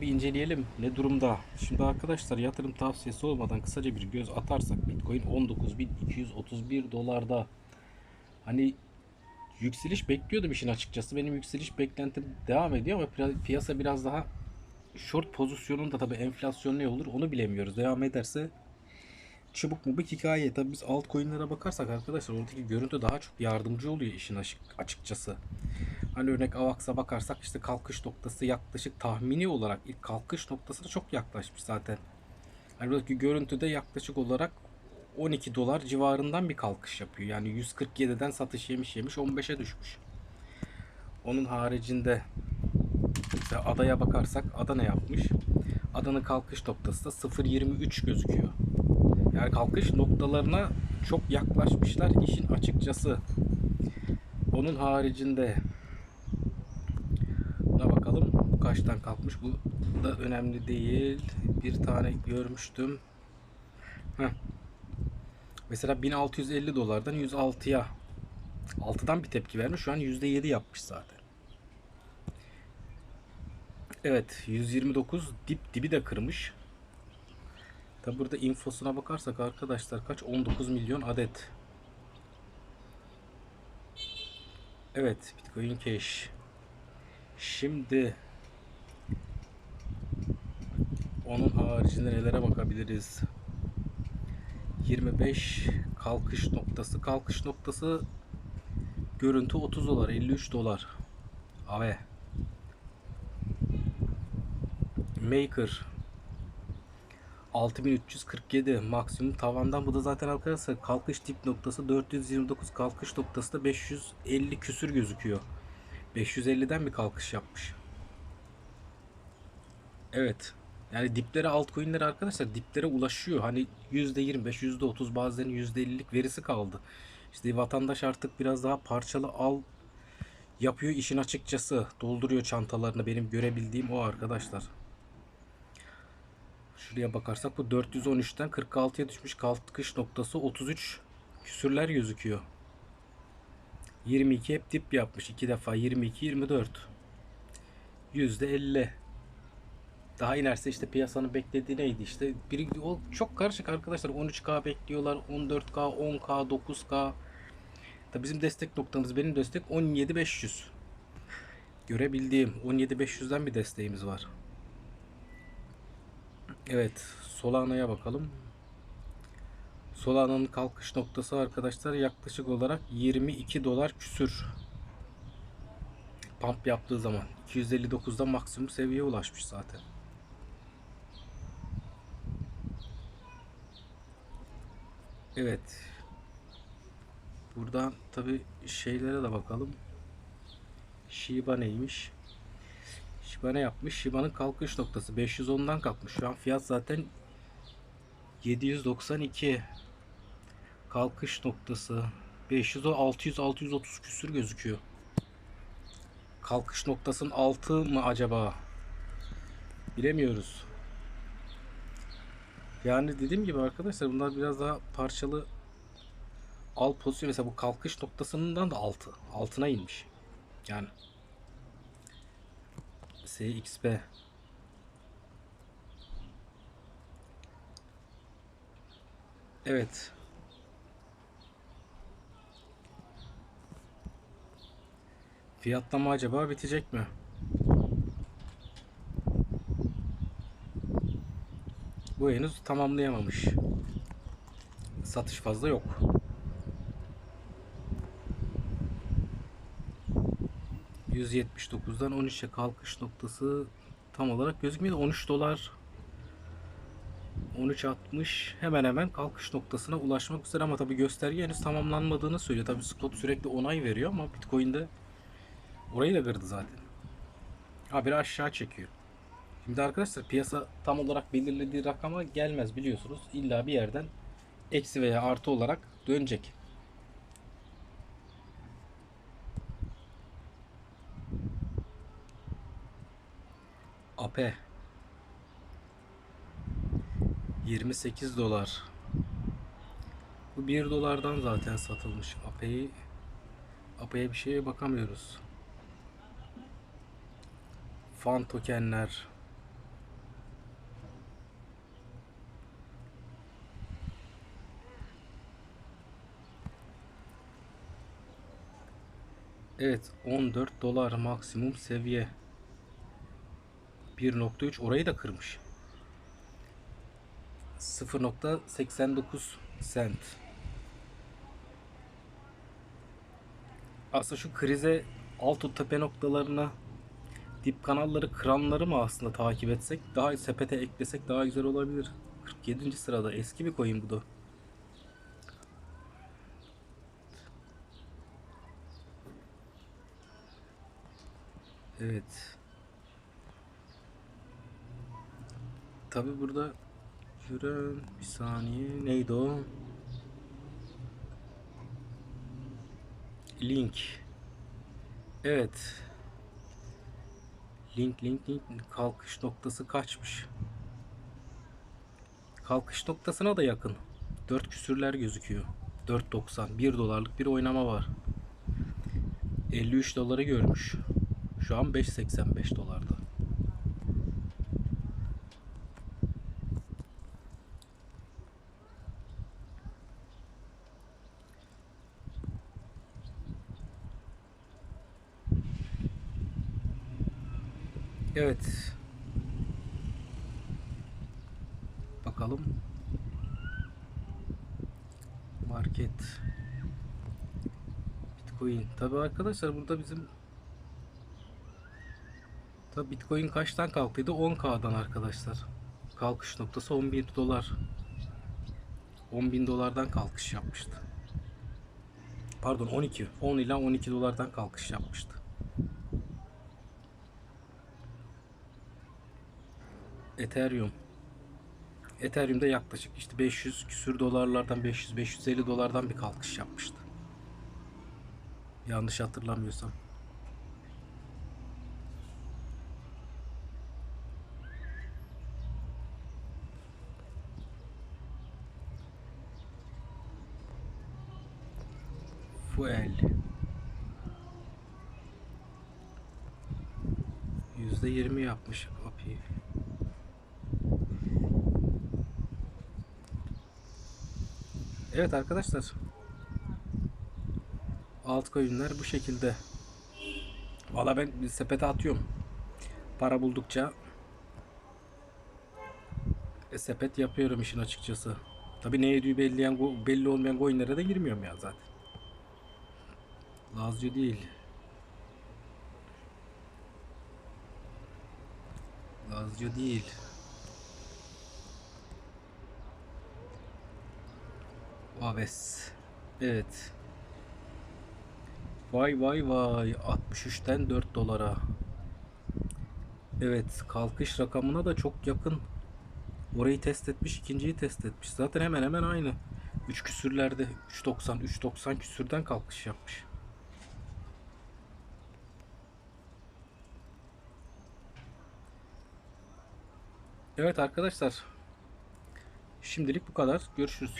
bir inceleyelim ne durumda. Şimdi arkadaşlar yatırım tavsiyesi olmadan kısaca bir göz atarsak Bitcoin 19.231 dolarda. Hani yükseliş bekliyordum işin açıkçası. Benim yükseliş beklentim devam ediyor ama pi- piyasa biraz daha short pozisyonunda tabii enflasyon ne olur onu bilemiyoruz. Devam ederse çubuk mu bir hikaye. Tabii biz altcoin'lere bakarsak arkadaşlar oradaki görüntü daha çok yardımcı oluyor işin açık, açıkçası. Hani örnek AVAX'a bakarsak işte kalkış noktası yaklaşık tahmini olarak ilk kalkış noktasına çok yaklaşmış zaten. Hani buradaki görüntüde yaklaşık olarak 12 dolar civarından bir kalkış yapıyor. Yani 147'den satış yemiş yemiş 15'e düşmüş. Onun haricinde mesela adaya bakarsak ada ne yapmış? Adanın kalkış noktası da 0.23 gözüküyor. Yani kalkış noktalarına çok yaklaşmışlar işin açıkçası. Onun haricinde Buna bakalım. Bu kaçtan kalkmış? Bu da önemli değil. Bir tane görmüştüm. Heh. Mesela 1650 dolardan 106'ya 6'dan bir tepki vermiş. Şu an %7 yapmış zaten. Evet 129 dip dibi de kırmış. Tabi burada infosuna bakarsak arkadaşlar kaç? 19 milyon adet. Evet Bitcoin Cash. Şimdi onun haricinde nelere bakabiliriz? 25 kalkış noktası. Kalkış noktası görüntü 30 dolar, 53 dolar. Ave. Maker 6347 maksimum tavandan bu da zaten arkadaşlar kalkış dip noktası 429 kalkış noktası da 550 küsür gözüküyor. 550'den bir kalkış yapmış. Evet. Yani diplere altcoin'ler arkadaşlar diplere ulaşıyor. Hani %25, %30 bazen %50'lik verisi kaldı. İşte vatandaş artık biraz daha parçalı al yapıyor işin açıkçası. Dolduruyor çantalarını. Benim görebildiğim o arkadaşlar. Şuraya bakarsak bu 413'ten 46'ya düşmüş kalkış noktası 33 küsürler gözüküyor. 22 hep dip yapmış. iki defa 22 24. %50. Daha inerse işte piyasanın beklediği neydi işte. Biri, o çok karışık arkadaşlar. 13K bekliyorlar. 14K, 10K, 9K. Tabii bizim destek noktamız benim destek 17500. Görebildiğim 17500'den bir desteğimiz var. Evet, Solana'ya bakalım. Solana'nın kalkış noktası arkadaşlar yaklaşık olarak 22 dolar küsür. Pump yaptığı zaman 259'da maksimum seviyeye ulaşmış zaten. Evet. Buradan tabi şeylere de bakalım. Shiba neymiş? Shiba ne yapmış? Shiba'nın kalkış noktası 510'dan kalkmış. Şu an fiyat zaten 792 kalkış noktası 500 600 630 küsür gözüküyor. Kalkış noktasının altı mı acaba? Bilemiyoruz. Yani dediğim gibi arkadaşlar bunlar biraz daha parçalı al pozisyon mesela bu kalkış noktasından da altı. Altına inmiş. Yani SXP Evet. Fiyatlama acaba bitecek mi? Bu henüz tamamlayamamış. Satış fazla yok. %79'dan 13'e kalkış noktası tam olarak gözükmüyor. 13 dolar 13.60 hemen hemen kalkış noktasına ulaşmak üzere ama tabi gösterge henüz tamamlanmadığını söylüyor. Tabi Scott sürekli onay veriyor ama Bitcoin'de orayı da kırdı zaten. Haberi aşağı çekiyor. Şimdi arkadaşlar piyasa tam olarak belirlediği rakama gelmez biliyorsunuz. İlla bir yerden eksi veya artı olarak dönecek. AP 28 dolar. Bu 1 dolardan zaten satılmış. AP'yi AP'ye bir şeye bakamıyoruz. Fan tokenler Evet 14 dolar maksimum seviye. 1.3 orayı da kırmış. 0.89 sent. Aslında şu krize alt tepe noktalarına dip kanalları kıranları mı aslında takip etsek daha sepete eklesek daha güzel olabilir. 47. sırada eski bir coin bu da. Evet. Tabi burada Şuran bir saniye neydi o? Link. Evet. Link link link kalkış noktası kaçmış? Kalkış noktasına da yakın. 4 küsürler gözüküyor. 4.90 1 dolarlık bir oynama var. 53 doları görmüş. Şu an 5.85 dolarda. Evet. Bakalım. Market. Bitcoin. Tabi arkadaşlar burada bizim Tabi Bitcoin kaçtan kalktıydı? 10K'dan arkadaşlar. Kalkış noktası 10.000 dolar. 10.000 dolardan kalkış yapmıştı. Pardon 12. 10 ila 12 dolardan kalkış yapmıştı. Ethereum. Ethereum'da yaklaşık işte 500 küsür dolarlardan 500-550 dolardan bir kalkış yapmıştı. Yanlış hatırlamıyorsam. Fuel. %20 yapmış API. Evet arkadaşlar. Altcoin'ler bu şekilde. Valla ben sepete atıyorum. Para buldukça e, sepet yapıyorum işin açıkçası. Tabi ne yediği belli, belli olmayan coinlere de girmiyorum ya zaten. Lazcı değil. Lazcı değil. Aves. Evet. Vay vay vay. 63'ten 4 dolara. Evet. Kalkış rakamına da çok yakın. Orayı test etmiş. ikinciyi test etmiş. Zaten hemen hemen aynı. 3 küsürlerde 3.90 3.90 küsürden kalkış yapmış. Evet arkadaşlar. Şimdilik bu kadar. Görüşürüz.